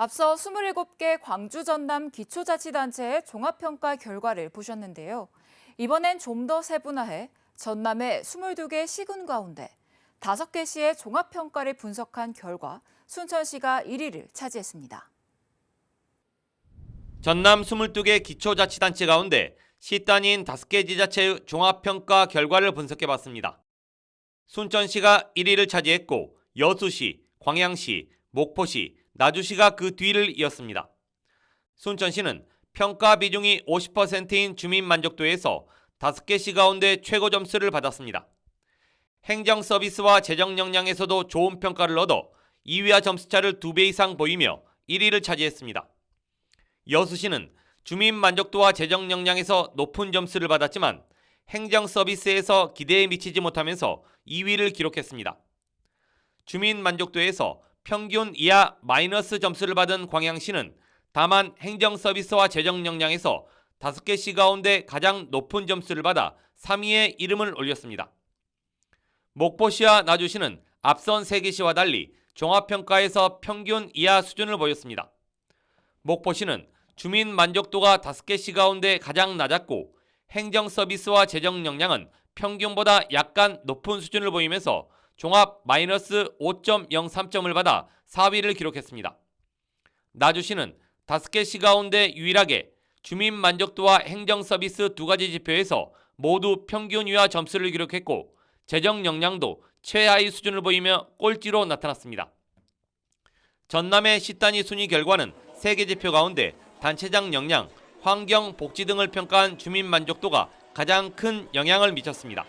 앞서 27개 광주 전남 기초자치단체의 종합평가 결과를 보셨는데요. 이번엔 좀 더 세분화해 전남의 22개 시군 가운데 5개 시의 종합평가를 분석한 결과 순천시가 1위를 차지했습니다. 전남 22개 기초자치단체 가운데 시 단위인 5개 지자체의 종합평가 결과를 분석해봤습니다. 순천시가 1위를 차지했고 여수시, 광양시, 목포시, 나주 시가 그 뒤를 이었습니다. 순천시는 평가 비중이 50%인 주민 만족도에서 5개 시 가운데 최고 점수를 받았습니다. 행정 서비스와 재정 역량에서도 좋은 평가를 얻어 2위와 점수차를 2배 이상 보이며 1위를 차지했습니다. 여수시는 주민 만족도와 재정 역량에서 높은 점수를 받았지만 행정 서비스에서 기대에 미치지 못하면서 2위를 기록했습니다. 주민 만족도에서 평균 이하 마이너스 점수를 받은 광양시는 다만 행정 서비스와 재정 역량에서 5개 시 가운데 가장 높은 점수를 받아 3위에 이름을 올렸습니다. 목포시와 나주시는 앞선 3개 시와 달리 종합평가에서 평균 이하 수준을 보였습니다. 목포시는 주민 만족도가 5개 시 가운데 가장 낮았고 행정 서비스와 재정 역량은 평균보다 약간 높은 수준을 보이면서 종합 마이너스 5.03점을 받아 4위를 기록했습니다. 나주시는 5개 시 가운데 유일하게 주민 만족도와 행정 서비스 두 가지 지표에서 모두 평균 이하 점수를 기록했고 재정 역량도 최하위 수준을 보이며 꼴찌로 나타났습니다. 전남의 시단위 순위 결과는 3개 지표 가운데 단체장 역량, 환경, 복지 등을 평가한 주민 만족도가 가장 큰 영향을 미쳤습니다.